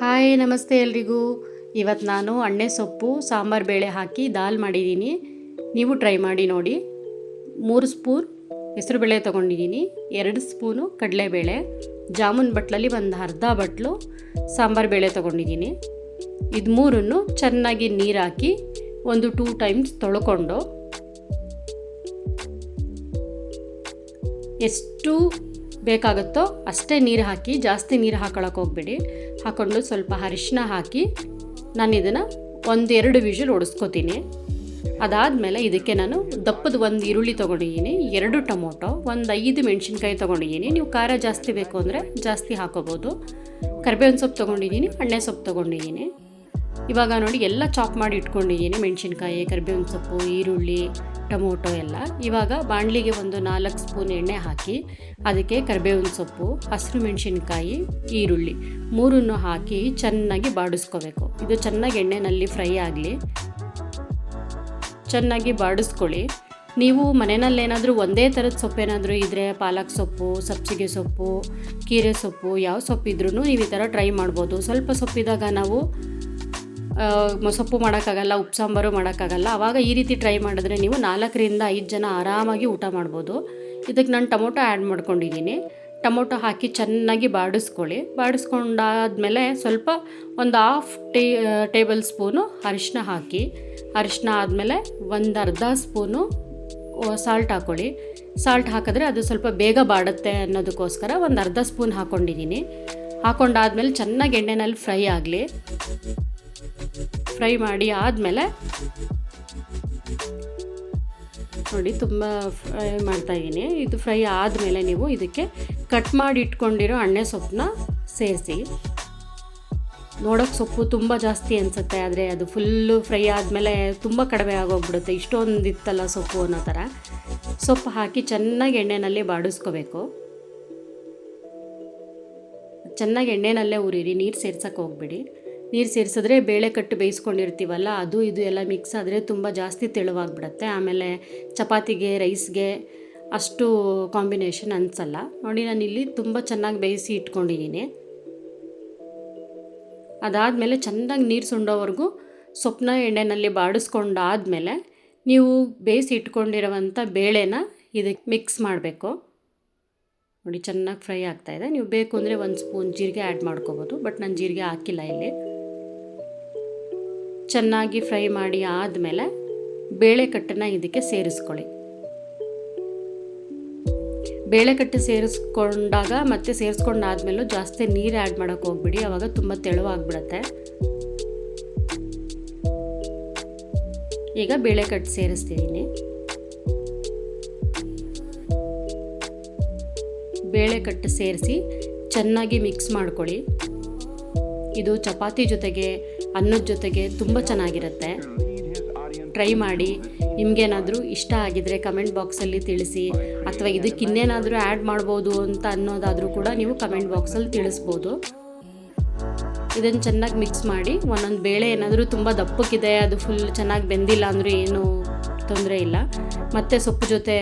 Hi, ನಮಸ್ತೆ ಎಲ್ರಿಗೂ. ಇವತ್ತು ನಾನು ಅಣ್ಣೆ ಸೊಪ್ಪು, ಸಾಂಬಾರು ಬೇಳೆ ಹಾಕಿ ದಾಲ್ ಮಾಡಿದ್ದೀನಿ. ನೀವು ಟ್ರೈ ಮಾಡಿ ನೋಡಿ. ಮೂರು ಸ್ಪೂನ್ ಹೆಸರುಬೇಳೆ ತೊಗೊಂಡಿದ್ದೀನಿ. ಎರಡು ಸ್ಪೂನು ಕಡಲೆಬೇಳೆ. ಜಾಮೂನ್ ಬಟ್ಲಲ್ಲಿ ಒಂದು ಅರ್ಧ ಬಟ್ಲು ಸಾಂಬಾರು ಬೇಳೆ ತೊಗೊಂಡಿದ್ದೀನಿ. ಇದು ಮೂರನ್ನು ಚೆನ್ನಾಗಿ ನೀರು ಹಾಕಿ ಒಂದು ಟೂ ಟೈಮ್ಸ್ ತೊಳ್ಕೊಂಡು ಎಷ್ಟು ಬೇಕಾಗುತ್ತೋ ಅಷ್ಟೇ ನೀರು ಹಾಕಿ ಜಾಸ್ತಿ ನೀರು ಹಾಕೊಳಕ್ಕೆ ಹೋಗ್ಬೇಡಿ. ಹಾಕ್ಕೊಂಡು ಸ್ವಲ್ಪ ಅರಿಶಿನ ಹಾಕಿ ನಾನು ಇದನ್ನು ಒಂದೆರಡು ವಿಷಲ್ ಓಡಿಸ್ಕೋತೀನಿ. ಅದಾದಮೇಲೆ ಇದಕ್ಕೆ ನಾನು ದಪ್ಪದ ಒಂದು ಈರುಳ್ಳಿ ತೊಗೊಂಡಿದ್ದೀನಿ, ಎರಡು ಟೊಮೊಟೊ, ಒಂದು ಐದು ಮೆಣಸಿನ್ಕಾಯಿ ತೊಗೊಂಡಿದ್ದೀನಿ. ನೀವು ಖಾರ ಜಾಸ್ತಿ ಬೇಕು ಅಂದರೆ ಜಾಸ್ತಿ ಹಾಕೋಬೋದು. ಕರಿಬೇವಿನ ಸೊಪ್ಪು ತೊಗೊಂಡಿದ್ದೀನಿ, ಎಣ್ಣೆ ಸೊಪ್ಪು ತೊಗೊಂಡಿದ್ದೀನಿ. ಇವಾಗ ನೋಡಿ ಎಲ್ಲ ಚಾಪ್ ಮಾಡಿ ಇಟ್ಕೊಂಡಿದ್ದೀನಿ. ಮೆಣಸಿನ್ಕಾಯಿ, ಕರಿಬೇವಿನ ಸೊಪ್ಪು, ಈರುಳ್ಳಿ, ಟೊಮೊಟೊ ಎಲ್ಲ. ಇವಾಗ ಬಾಣಲಿಗೆ ಒಂದು ನಾಲ್ಕು ಸ್ಪೂನ್ ಎಣ್ಣೆ ಹಾಕಿ ಅದಕ್ಕೆ ಕರಿಬೇವಿನ ಸೊಪ್ಪು, ಹಸಿರು ಮೆಣಸಿನ್ಕಾಯಿ, ಈರುಳ್ಳಿ ಮೂರನ್ನು ಹಾಕಿ ಚೆನ್ನಾಗಿ ಬಾಡಿಸ್ಕೋಬೇಕು. ಇದು ಚೆನ್ನಾಗಿ ಎಣ್ಣೆನಲ್ಲಿ ಫ್ರೈ ಆಗಲಿ. ಚೆನ್ನಾಗಿ ಬಾಡಿಸ್ಕೊಳ್ಳಿ. ನೀವು ಮನೆಯಲ್ಲೇನಾದರೂ ಒಂದೇ ಥರದ ಸೊಪ್ಪೇನಾದರೂ ಇದ್ದರೆ ಪಾಲಕ್ ಸೊಪ್ಪು, ಸಬ್ಸಿಗೆ ಸೊಪ್ಪು, ಕೀರೆ ಸೊಪ್ಪು, ಯಾವ ಸೊಪ್ಪಿದ್ರೂ ನೀವು ಈ ಥರ ಟ್ರೈ ಮಾಡ್ಬೋದು. ಸ್ವಲ್ಪ ಸೊಪ್ಪಿದಾಗ ನಾವು ಸೊಪ್ಪು ಮಾಡೋಕ್ಕಾಗಲ್ಲ, ಉಪ್ಪು ಸಾಂಬಾರು ಮಾಡೋಕ್ಕಾಗಲ್ಲ ಆವಾಗ ಈ ರೀತಿ ಟ್ರೈ ಮಾಡಿದ್ರೆ ನೀವು ನಾಲ್ಕರಿಂದ ಐದು ಜನ ಆರಾಮಾಗಿ ಊಟ ಮಾಡ್ಬೋದು. ಇದಕ್ಕೆ ನಾನು ಟೊಮೊಟೊ ಆ್ಯಡ್ ಮಾಡ್ಕೊಂಡಿದ್ದೀನಿ. ಟೊಮೊಟೊ ಹಾಕಿ ಚೆನ್ನಾಗಿ ಬಾಡಿಸ್ಕೊಳ್ಳಿ. ಬಾಡಿಸ್ಕೊಂಡಾದ್ಮೇಲೆ ಸ್ವಲ್ಪ ಒಂದು ಹಾಫ್ ಟೇ ಟೇಬಲ್ ಸ್ಪೂನು ಅರಿಶಿನ ಹಾಕಿ ಅರಿಶಿನ ಆದಮೇಲೆ ಒಂದು ಅರ್ಧ ಸ್ಪೂನು ಸಾಲ್ಟ್ ಹಾಕ್ಕೊಳ್ಳಿ ಸಾಲ್ಟ್ ಹಾಕಿದ್ರೆ ಅದು ಸ್ವಲ್ಪ ಬೇಗ ಬಾಡುತ್ತೆ ಅನ್ನೋದಕ್ಕೋಸ್ಕರ ಒಂದು ಅರ್ಧ ಸ್ಪೂನ್ ಹಾಕ್ಕೊಂಡಿದ್ದೀನಿ ಹಾಕ್ಕೊಂಡಾದ್ಮೇಲೆ ಚೆನ್ನಾಗಿ ಎಣ್ಣೆನಲ್ಲಿ ಫ್ರೈ ಆಗಲಿ. ಫ್ರೈ ಮಾಡಿ ಆದಮೇಲೆ ನೋಡಿ ತುಂಬ ಫ್ರೈ ಮಾಡ್ತಾ ಇದ್ದೀನಿ. ಇದು ಫ್ರೈ ಆದಮೇಲೆ ನೀವು ಇದಕ್ಕೆ ಕಟ್ ಮಾಡಿ ಇಟ್ಕೊಂಡಿರೋ ಅಣ್ಣೆ ಸೊಪ್ಪನ್ನ ಸೇರಿಸಿ. ನೋಡೋಕ್ಕೆ ಸೊಪ್ಪು ತುಂಬ ಜಾಸ್ತಿ ಅನಿಸುತ್ತೆ, ಆದರೆ ಅದು ಫುಲ್ಲು ಫ್ರೈ ಆದಮೇಲೆ ತುಂಬ ಕಡಿಮೆ ಆಗೋಗ್ಬಿಡುತ್ತೆ. ಇಷ್ಟೊಂದು ಇತ್ತಲ್ಲ ಸೊಪ್ಪು ಅನ್ನೋ ಥರ ಸೊಪ್ಪು ಹಾಕಿ ಚೆನ್ನಾಗಿ ಎಣ್ಣೆನಲ್ಲಿ ಬಾಡಿಸ್ಕೋಬೇಕು. ಚೆನ್ನಾಗಿ ಎಣ್ಣೆನಲ್ಲೇ ಉರಿರಿ ನೀರು ಸೇರ್ಸೋಕ್ಕೆ ಹೋಗ್ಬೇಡಿ. ನೀರು ಸೇರಿಸಿದ್ರೆ ಬೇಳೆ ಕಟ್ಟು ಬೇಯಿಸ್ಕೊಂಡಿರ್ತೀವಲ್ಲ, ಅದು ಇದು ಎಲ್ಲ ಮಿಕ್ಸ್ ಆದರೆ ತುಂಬ ಜಾಸ್ತಿ ತೆಳುವಾಗ್ಬಿಡುತ್ತೆ. ಆಮೇಲೆ ಚಪಾತಿಗೆ ರೈಸ್ಗೆ ಅಷ್ಟು ಕಾಂಬಿನೇಷನ್ ಅನಿಸಲ್ಲ. ನೋಡಿ ನಾನು ಇಲ್ಲಿ ತುಂಬ ಚೆನ್ನಾಗಿ ಬೇಯಿಸಿ ಇಟ್ಕೊಂಡಿದ್ದೀನಿ ಅದಾದಮೇಲೆ ಚೆನ್ನಾಗಿ ನೀರು ಸುಂಡೋವರೆಗೂ ಸೊಪ್ಪನ್ನ ಎಣ್ಣೆನಲ್ಲಿ ಬಾಡಿಸ್ಕೊಂಡಾದಮೇಲೆ ನೀವು ಬೇಯಿಸಿ ಇಟ್ಕೊಂಡಿರುವಂಥ ಬೇಳೆನ ಇದಕ್ಕೆ ಮಿಕ್ಸ್ ಮಾಡಬೇಕು. ನೋಡಿ ಚೆನ್ನಾಗಿ ಫ್ರೈ ಆಗ್ತಾಯಿದೆ ನೀವು ಬೇಕು ಅಂದರೆ ಒಂದು ಸ್ಪೂನ್ ಜೀರಿಗೆ ಆ್ಯಡ್ ಮಾಡ್ಕೋಬೋದು ಬಟ್ ನಾನು ಜೀರಿಗೆ ಹಾಕಿಲ್ಲ ಇಲ್ಲಿ. ಚೆನ್ನಾಗಿ ಫ್ರೈ ಮಾಡಿ ಆದಮೇಲೆ ಬೇಳೆಕಟ್ಟನ್ನು ಇದಕ್ಕೆ ಸೇರಿಸ್ಕೊಳ್ಳಿ. ಬೇಳೆಕಟ್ಟು ಸೇರಿಸ್ಕೊಂಡಾಗ ಮತ್ತೆ ಸೇರಿಸ್ಕೊಂಡಾದ್ಮೇಲೂ ಜಾಸ್ತಿ ನೀರು ಆ್ಯಡ್ ಮಾಡೋಕ್ಕೆ ಹೋಗ್ಬಿಡಿ ಆವಾಗ ತುಂಬ ತೆಳುವಾಗ್ಬಿಡತ್ತೆ. ಈಗ ಬೇಳೆಕಟ್ಟು ಸೇರಿಸ್ತಿದ್ದೀನಿ ಬೇಳೆಕಟ್ಟು ಸೇರಿಸಿ ಚೆನ್ನಾಗಿ ಮಿಕ್ಸ್ ಮಾಡ್ಕೊಳ್ಳಿ. ಇದು ಚಪಾತಿ ಜೊತೆಗೆ ಅನ್ನದ ಜೊತೆಗೆ ತುಂಬ ಚೆನ್ನಾಗಿರುತ್ತೆ. ಟ್ರೈ ಮಾಡಿ. ನಿಮಗೇನಾದರೂ ಇಷ್ಟ ಆಗಿದರೆ ಕಮೆಂಟ್ ಬಾಕ್ಸಲ್ಲಿ ತಿಳಿಸಿ. ಅಥವಾ ಇದಕ್ಕೆ ಇನ್ನೇನಾದರೂ ಆ್ಯಡ್ ಮಾಡ್ಬೋದು ಅಂತ ಅನ್ನೋದಾದರೂ ಕೂಡ ನೀವು ಕಮೆಂಟ್ ಬಾಕ್ಸಲ್ಲಿ ತಿಳಿಸ್ಬೋದು. ಇದನ್ನು ಚೆನ್ನಾಗಿ ಮಿಕ್ಸ್ ಮಾಡಿ. ಒಂದೊಂದು ಬೇಳೆ ಏನಾದರೂ ತುಂಬ ದಪ್ಪಕ್ಕಿದೆ, ಅದು ಫುಲ್ ಚೆನ್ನಾಗಿ ಬೆಂದಿಲ್ಲ ಅಂದರೂ ಏನು ತೊಂದರೆ ಇಲ್ಲ. ಮತ್ತು ಸೊಪ್ಪು ಜೊತೆ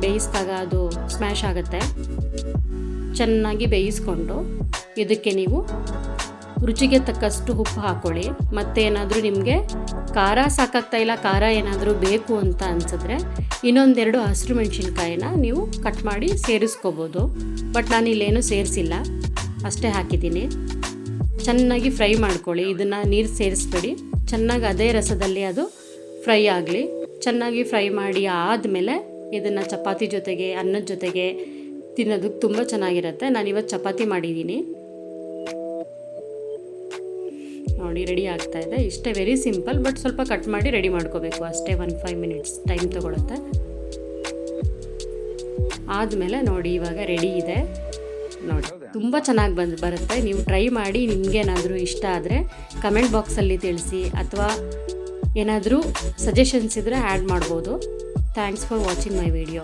ಬೇಯಿಸಿದಾಗ ಅದು ಸ್ಮ್ಯಾಶ್ ಆಗುತ್ತೆ. ಚೆನ್ನಾಗಿ ಬೇಯಿಸ್ಕೊಂಡು ಇದಕ್ಕೆ ನೀವು ರುಚಿಗೆ ತಕ್ಕಷ್ಟು ಉಪ್ಪು ಹಾಕ್ಕೊಳ್ಳಿ ಮತ್ತೆ ಏನಾದರೂ ನಿಮಗೆ ಖಾರ ಸಾಕಾಗ್ತಾ ಇಲ್ಲ, ಖಾರ ಏನಾದರೂ ಬೇಕು ಅಂತ ಅನಿಸಿದ್ರೆ ಇನ್ನೊಂದೆರಡು ಹಸಿರು ಮೆಣಸಿನ್ಕಾಯಿನ ನೀವು ಕಟ್ ಮಾಡಿ ಸೇರಿಸ್ಕೋಬೋದು. ಬಟ್ ನಾನು ಇಲ್ಲೇನು ಸೇರಿಸಿಲ್ಲ. ಅಷ್ಟೇ ಹಾಕಿದ್ದೀನಿ. ಚೆನ್ನಾಗಿ ಫ್ರೈ ಮಾಡ್ಕೊಳ್ಳಿ. ಇದನ್ನು ನೀರು ಸೇರಿಸ್ಬೇಡಿ. ಚೆನ್ನಾಗಿ ಅದೇ ರಸದಲ್ಲಿ ಅದು ಫ್ರೈ ಆಗಲಿ. ಚೆನ್ನಾಗಿ ಫ್ರೈ ಮಾಡಿ ಆದಮೇಲೆ ಇದನ್ನು ಚಪಾತಿ ಜೊತೆಗೆ, ಅನ್ನದ ಜೊತೆಗೆ ತಿನ್ನೋದಕ್ಕೆ ತುಂಬ ಚೆನ್ನಾಗಿರುತ್ತೆ. ನಾನು ಇವತ್ತು ಚಪಾತಿ ಮಾಡಿದ್ದೀನಿ. ನೋಡಿ ರೆಡಿ ಆಗ್ತಾ ಇದೆ. ಇಷ್ಟೇ ವೆರಿ ಸಿಂಪಲ್ ಬಟ್ ಸ್ವಲ್ಪ ಕಟ್ ಮಾಡಿ ರೆಡಿ ಮಾಡ್ಕೋಬೇಕು. ಅಷ್ಟೇ ಒನ್ ಫೈವ್ ಮಿನಿಟ್ಸ್ ಟೈಮ್ ತೊಗೊಳುತ್ತೆ. ಆದಮೇಲೆ ನೋಡಿ ಇವಾಗ ರೆಡಿ ಇದೆ. ನೋಡಿ ತುಂಬ ಚೆನ್ನಾಗಿ ಬಂದು ಬರುತ್ತೆ. ನೀವು ಟ್ರೈ ಮಾಡಿ ನಿಮಗೇನಾದರೂ ಇಷ್ಟ ಆದರೆ ಕಮೆಂಟ್ ಬಾಕ್ಸಲ್ಲಿ ತಿಳಿಸಿ ಅಥವಾ ಏನಾದರೂ ಸಜೆಷನ್ಸ್ ಇದ್ದರೆ ಆ್ಯಡ್ ಮಾಡ್ಬೋದು. Thanks for watching my video